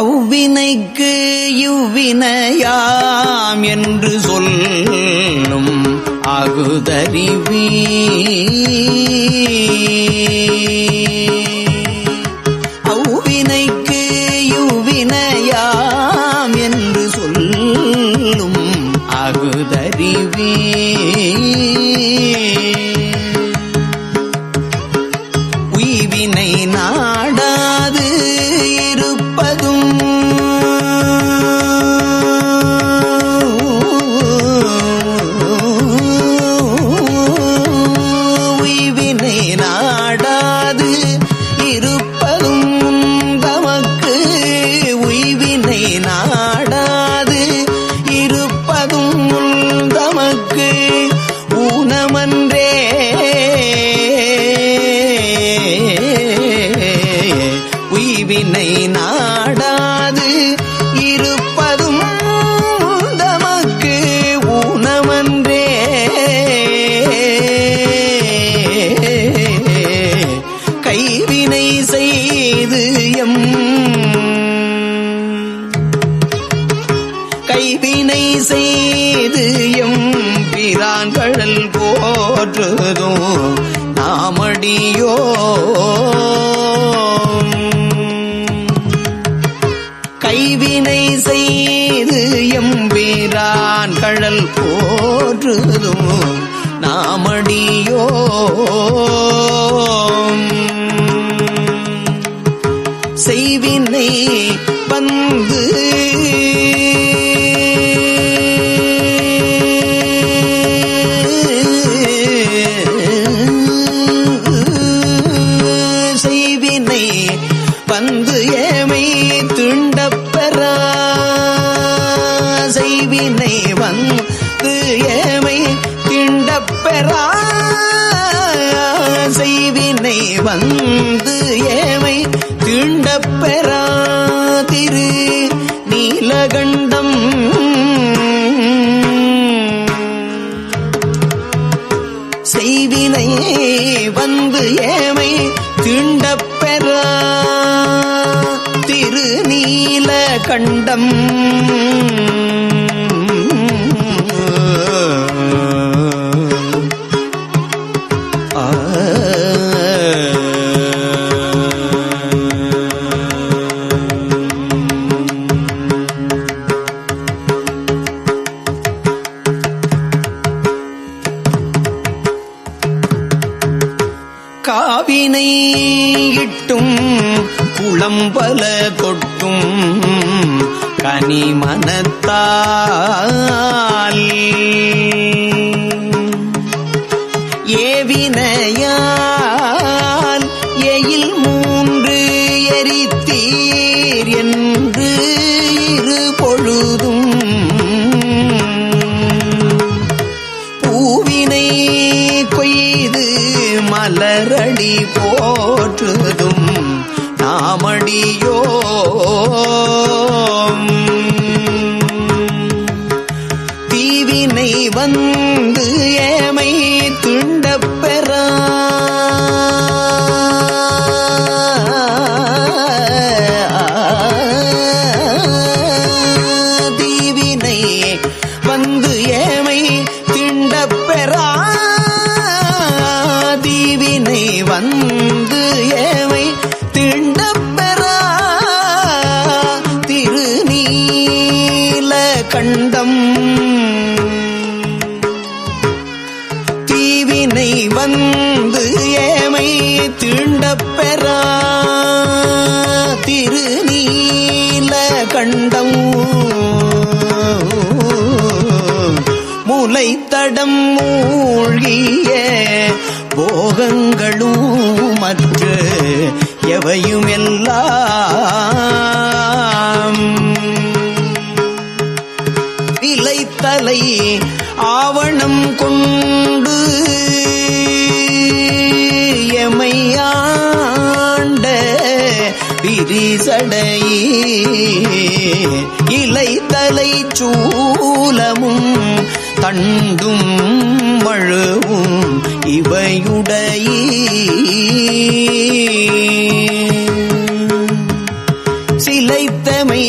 அவ்வினைக்கு இவ்வினையாம் என்று சொல்லும் அகுதறிவீ. தீவினை நாடாது. போற்றுதும். நாமடியோ குளவினை இட்டும் குளம்பல கொட்டும் கனிமனத்தால் ஏவினையா ஒளியோ தீவினை வந்த பந்தம் மூழ்கிய போகங்களும் மற்ற எவையும் எல்லாம் விலைத்தலை ஆவணம் கொண்டு எமையாண்ட விரிசடை இலைத்தலை சூலமும் தண்டும் மழுவும் இவையுடைய. சிலைத்தமை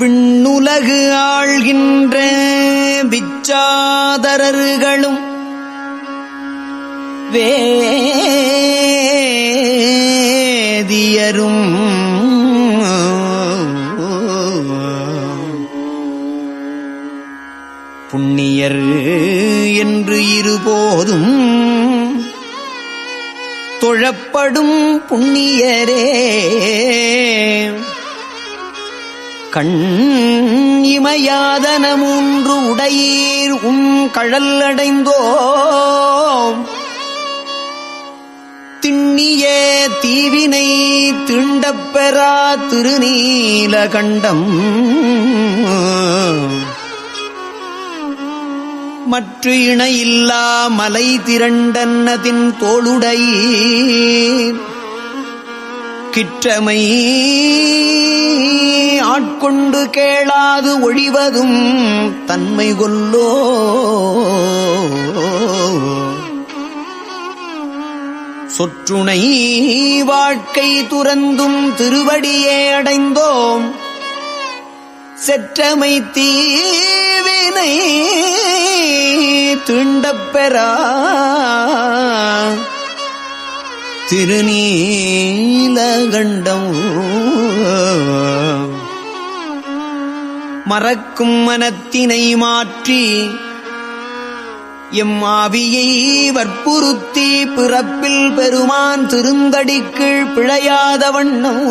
விண்ணுலகு ஆழ்கின்ற விச்சாதரர்களும் வேதியரும். புண்ணியர் என்று இருபோதும் தொழப்படும் புண்ணியரே. கண் இமையாதன மூன்று உடையீர் உம் கழல் அடைந்தோம் திண்ணிய தீவினை திண்டப்பெறா திருநீலகண்டம் மற்ற இணையில்லா மலை திரண்டன்னதின் தோளுடை கிற்றமை ஆட்கொண்டு கேளாது ஒழிவதும் தன்மை கொல்லோ. சொற்றுணை வாழ்க்கை துறந்தும் திருவடியே அடைந்தோம். செற்றமை தீவினை திண்டப்பெறா திருநீலகண்டம். மறக்கும் மனத்தினை மாற்றி எம் ஆவியை வற்புறுத்தி பிறப்பில் பெருமான் திருந்தடிக்கீழ் பிழையாத வண்ணம்.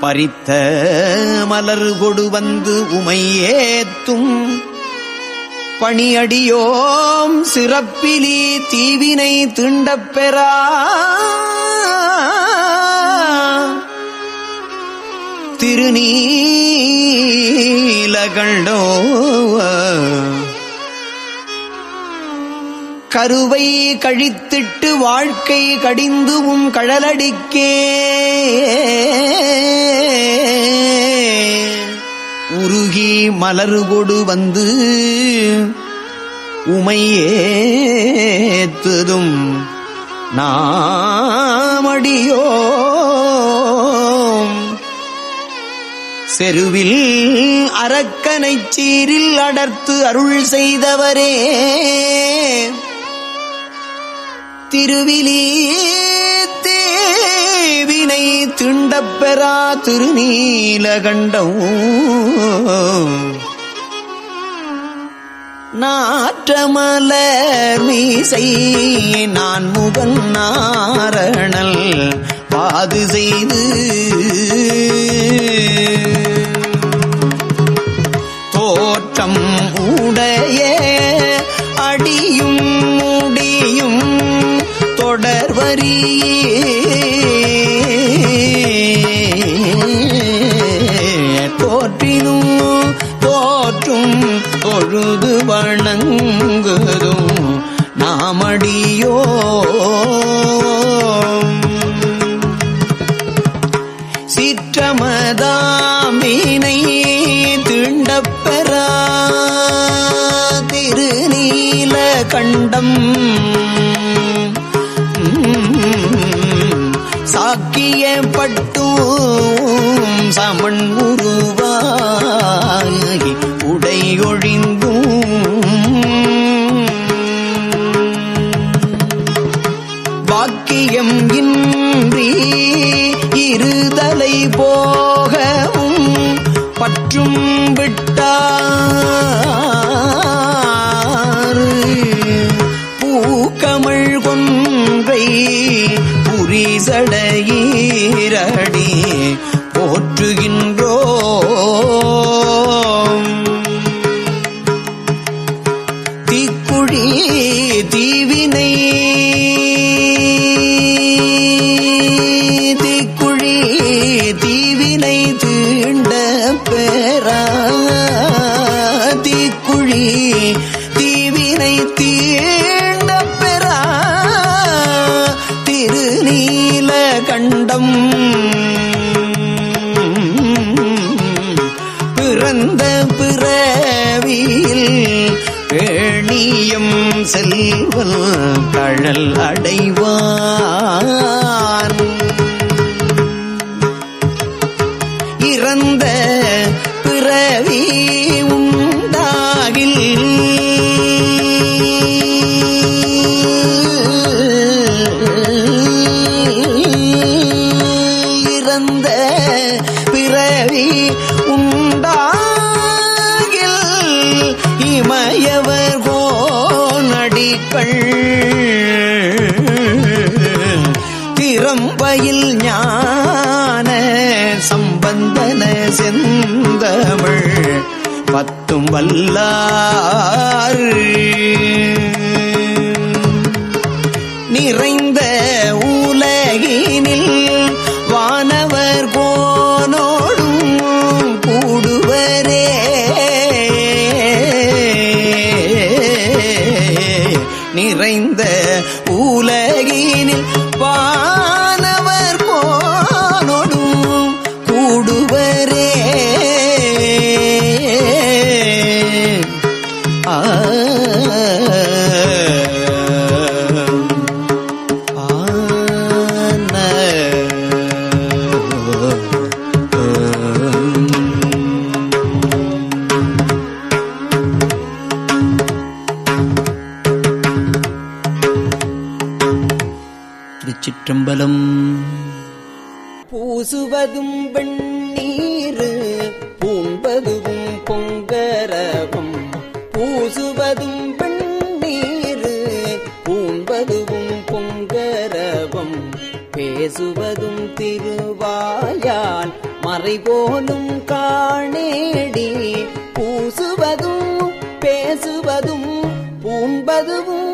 பறித்த மலர் கொடு வந்து உமையேத்தும் பணியடியோம் சிறப்பிலி தீவினை திண்டப்பெறா திருநீலகண்டோ கருவை கழித்திட்டு வாழ்க்கை கடிந்துவும் கழலடிக்கே. உருகி மலருகொடு வந்து உமையேத்துதும் நாமடியோ செருவில் அரக்கனை சீரில் அடர்த்து அருள் செய்தவரே. திருவிலீ திண்டப்பெறா திருநீலகண்டம். நாற்றமலர் மீசை நான் முகன் நாரணல் பாது செய்து. தோற்றம் உடைய அடியும் முடியும் தொடர்வரியே. பொழுது வணங்குதும் நாமடியோ. சிற்றமதாமினை திண்டப்பெறா. திருநீல கண்டம். சாக்கியப்பட்டும் சமன் உருவாகி உடையொழிந்த Boy. தீக்குழி தீவினை தீண்ட பெறா. திருநீல கண்டம் பிறந்த பிறவியில் பேணியம் செல்வல் கழல் அடைவார். சம்பந்தன செந்தமிழ் பத்தும் வல்லார் நிறைந்த உலகினில் வானவர் கோனோடும் கூடுவரே. நிறைந்த திருச்சிற்றம்பலம் பூசுவதும் வெண்ணீர் பூண்பதும் பொங்கரவும் பூசுவதும் வெண்ணீர் பூண்பதும் பொங்கரவும் பேசுவதும் திருவாயால் மறைபோலும் காணேடி. பூசுவதும் பேசுவதும் பூண்பதும்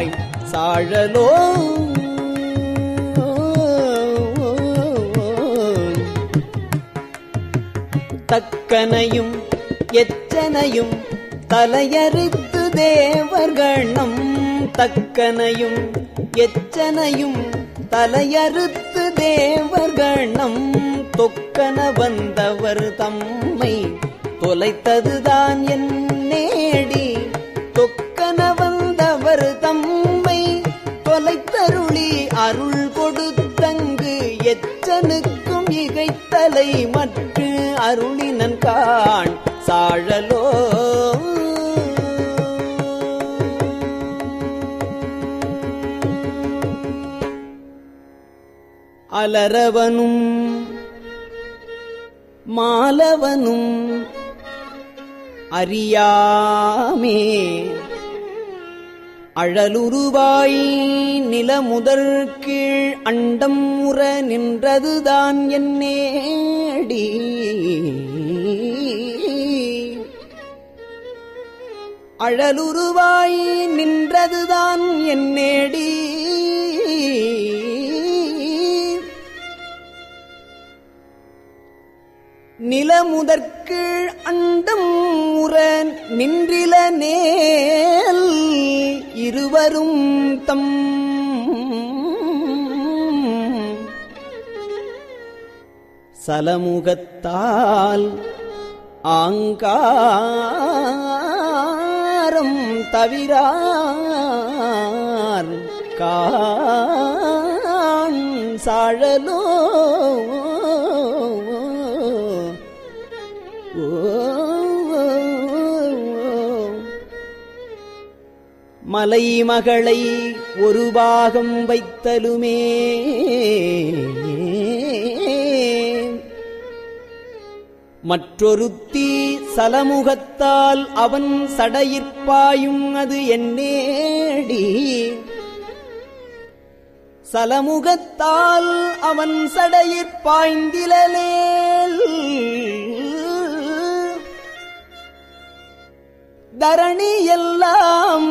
சாய் சாழலோ. தக்கனையும் எச்சனையும் தலையறுத்து தேவர்கணம் தக்கனையும் எச்சனையும் தலையறுத்து தேவர்கணம் தொக்கன வந்தவர் தம்மை தொலைத்ததுதான் என் இகைத்தலை மற்று அருளினன் காண் சாழலோ. அலரவனும் மாலவனும் அறியாமே. அழலுருவாய் நிலமுதற் கீழ் அண்டம் உற நின்றதுதான் என்னே. நேடி அழலுருவாய் நின்றதுதான் என் நேடி. நிலமுதற்கீழ் அண்டம் உற நின்றில நேல் இருவரும் தம் சலமுகத்தால் ஆங்காரம் தவிரார் காண் சாழலோ மலை மகளை ஒரு பாகம் வைத்தலுமே மற்றொருத்தி சலமுகத்தால் அவன் சடையிற்பாயும் அது என்னேடி? சலமுகத்தால் அவன் சடையிற்பாய்ந்திலேல் தரணி எல்லாம்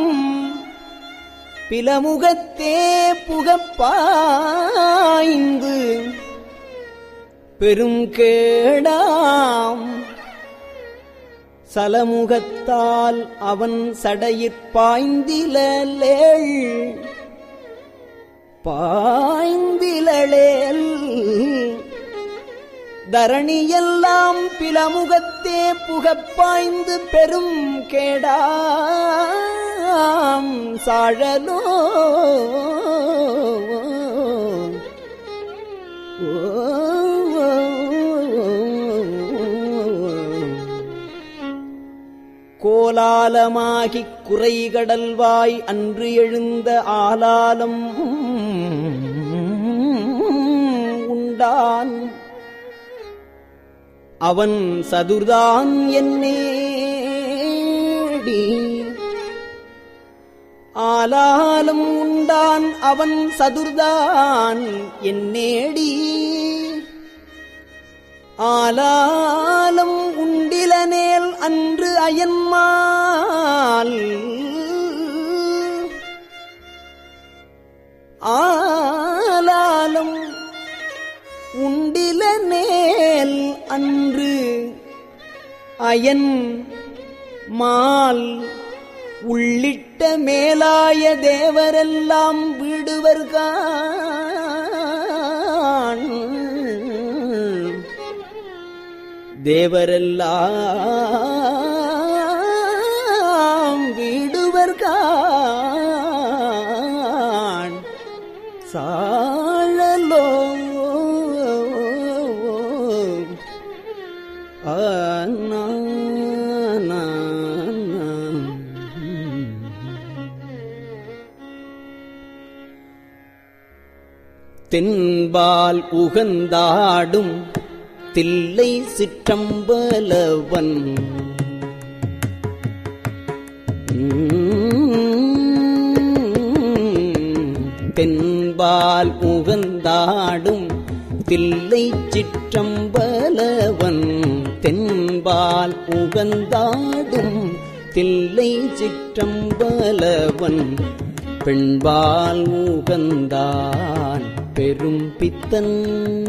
பிலமுகத்தே புகப்பாய்ந்து பெரும் கேடாம். சலமுகத்தால் அவன் சடையிற்பாய்ந்திலேள் பாய்ந்திலளேல் தரணியெல்லாம் பிளமுகத்தே புகப்பாய்ந்து பெரும் கேடாம். சாழலோ. ஓ கோலாலமாகிக் குறைகடல்வாய் அன்று எழுந்த ஆலாலம் உண்டான். அவன் சதுர்தான் என்னேடி ஆலாலம் உண்டான் அவன் சதுர்தான் என்னேடி ஆலாலம் உண்டிலனேல் அன்று அயன்மால் ஆலாலம் உண்டிலனேல் அன்று அயன் மால் உள்ளிட்ட மேலாய தேவரெல்லாம் விடுவர்கான் தேவரெல்லாம் விடுவர்கான் சாழலோ தென்பால் உகந்தாடும் தில்லை சிற்றம்பலவன். தென்பால் உகந்தாடும் தில்லை சிற்றம்பலவன். தென்பால் உகந்தாடும் தில்லை சிற்றம்பலவன். பெண்பால் உகந்தான் பெரும் பித்தன்.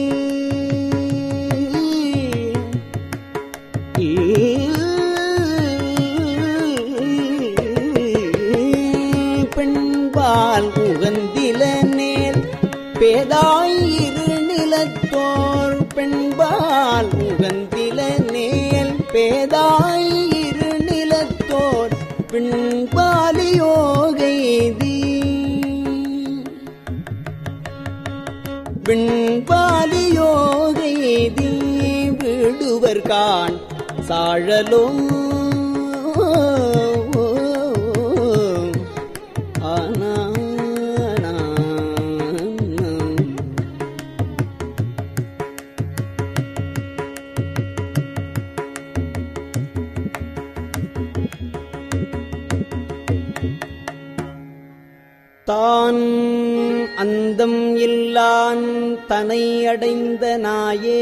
பேதாயிரு நிலத்தோர் பெண்பால் உகந்தில நேல். பேதாயிரு நிலத்தோர் பின்பாலியோகைதி பின்பாலியோகைதி விண்பாலி யோகைதி விடுவர் கான் சாழலோ தனை அடைந்த நாயேனை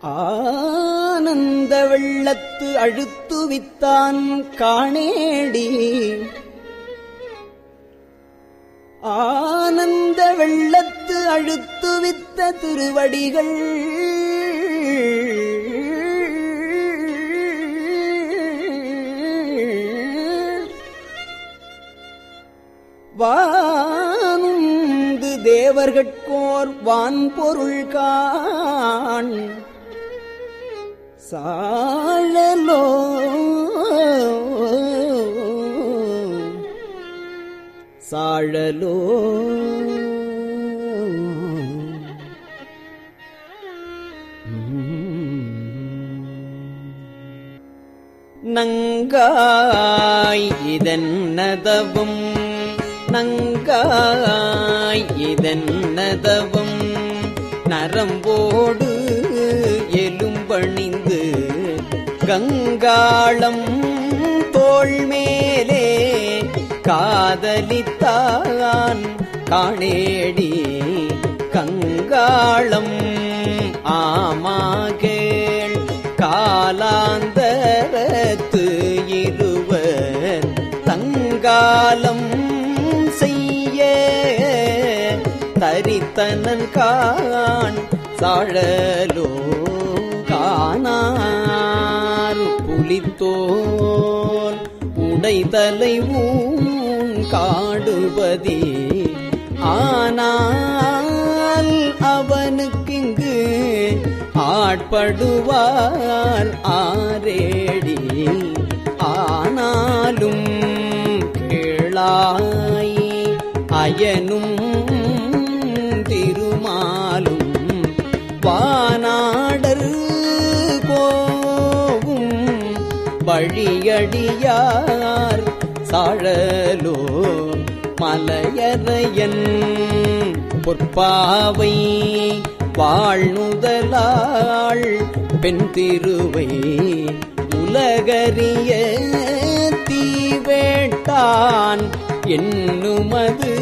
ஆனந்த வெள்ளத்து அழுத்துவித்தான் காணேடி. ஆனந்த வெள்ளத்து அழுத்துவித்த திருவடிகள் வானுந்து தேவர்கட்கோர் வான்பொருள் காண். சாழலோ சாழலோ. நங்காய் இதன் நதவும் நங்காய் இதன்னதவும் நரம்போடு எலும்பணிந்து கங்காளம் தோள்மேலே காதலித்தான் காணேடி கங்காளம் ஆமாக காலாந்தரத்து இருவர் தங்காலம் தரித்தனன் காண் சாழலோ காணார். புலித்தோல் உடைதலை ஊன் காடுபதி ஆனால் அவனுக்கிங்கு ஆட்படுவார் ஆரேடி ஆனாலும் கேளாய் அயனும் மலையடியார் சாழலோ மலையறையன் பொற்பாவை வாழ்நுதலாள் பெண் திருவை உலகறிய தீவேட்டான் என்னுமது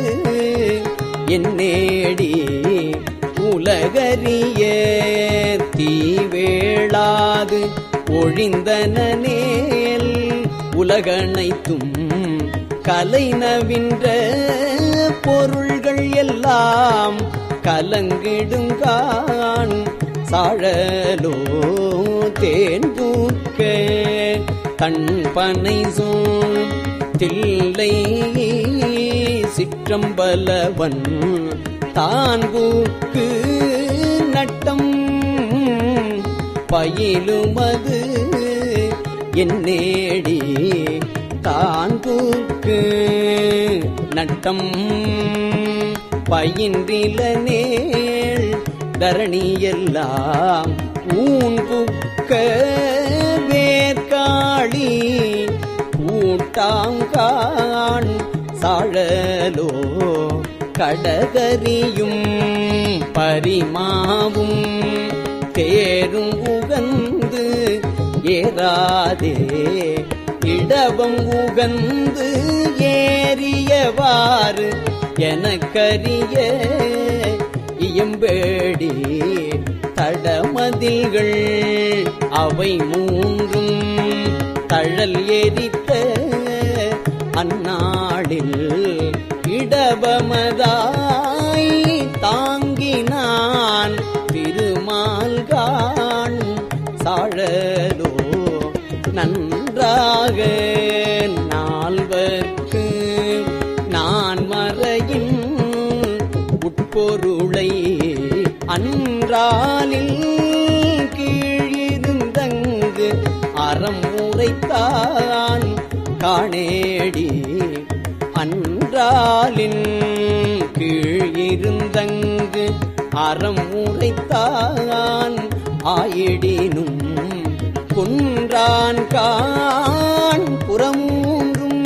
என்னேடி உலகறிய தீவேளாது ஒழிந்தனே உலகனைத்தும் கலைனவின்ற பொருள்கள் எல்லாம் கலங்கிடுங்கான். சாழலோ தேன் பூக்க தன் பனை சோம் தில்லை சிற்றம்பலவன் தான்பூக்கு நட்டம் பயிலுமது என் நேடி தான்பூக்கு நட்டம். பயின்றில நேள் தரணியெல்லாம் ஊன்புக்க வேர்காளி ஊட்டாங்கான் சாழலோ கடகரியும் பரிமாவும் தேரும் உகந்து ஏறாதே. இடவம் உகந்து ஏறியவாறு எனக்கரிய இயம்பேடி தடமதில்கள் அவை மூன்றும் தழல் எரித்த அந்நாளில் இடபமதாய் நாளாக நால்வர்க்கு நான் மறையும் உட்பொருளை அன்றாலில் கீழிருந்தங்கு அறம் உரைத்தான் காணேடி. அன்றாலின் கீழிருந்தங்கு அறம் உரைத்தான் ஆயிடினும் குன்றான் கான் புறமூன்றும்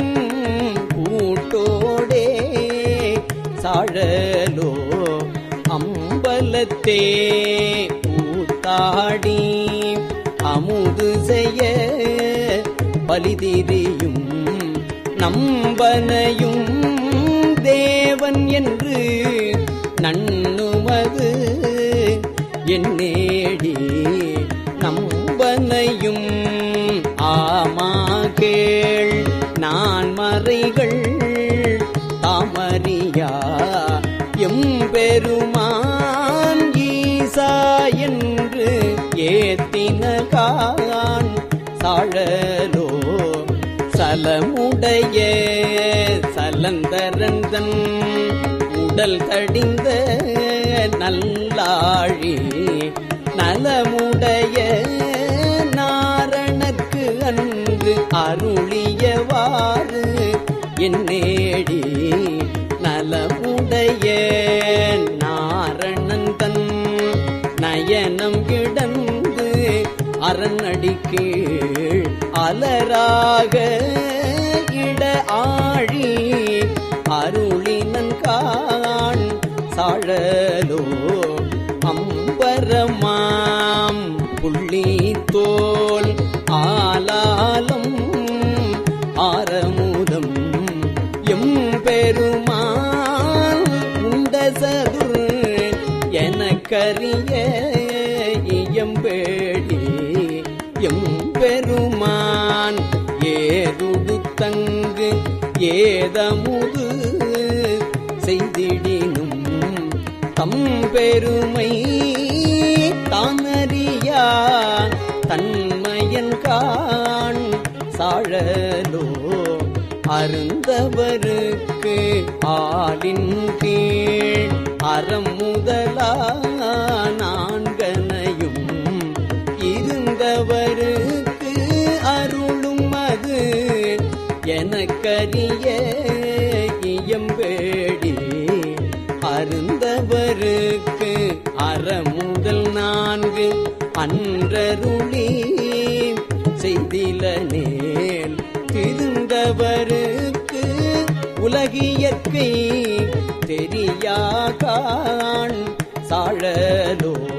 கூட்டோடே. சாழலோ அம்பலத்தே பூத்தாடி அமுது செய்ய பலிதிரியும் நம்பனையும் தேவன் என்று நன்னு கேள். நான் மறைகள் தாமரியா. எம்பெருமான் ஈசா என்று ஏத்தின காலான் சாழலோ சலமுடைய சலந்தரந்தன். உடல் தடிந்த நல்லாழி நலமுடைய அருளியவாறு என்னேடி நலமுடைய நாரணன் தன் நயனம் கிடந்து அரண்அடிக்கீழ் அலராக இட ஆழி அருளினன் காண் சாழலோ அம்பரமா எனக்கரிய இயம்பேடி எம்பெருமான் ஏதுடுத்தங்கு ஏதமுது செய்திடினும் தம் பெருமை தானறியா தன்மையன் கான் சாழலோ அருந்தவருக்கு ஆளின் கீழ் அறம் முதலா எனக்கரிய இயம்பேடி அருந்தவருக்கு அறமுதல் நான்கு அன்றருளி. செய்தில நேல் திருந்தவருக்கு உலகியற்கை தெரியாகான். சாழலோ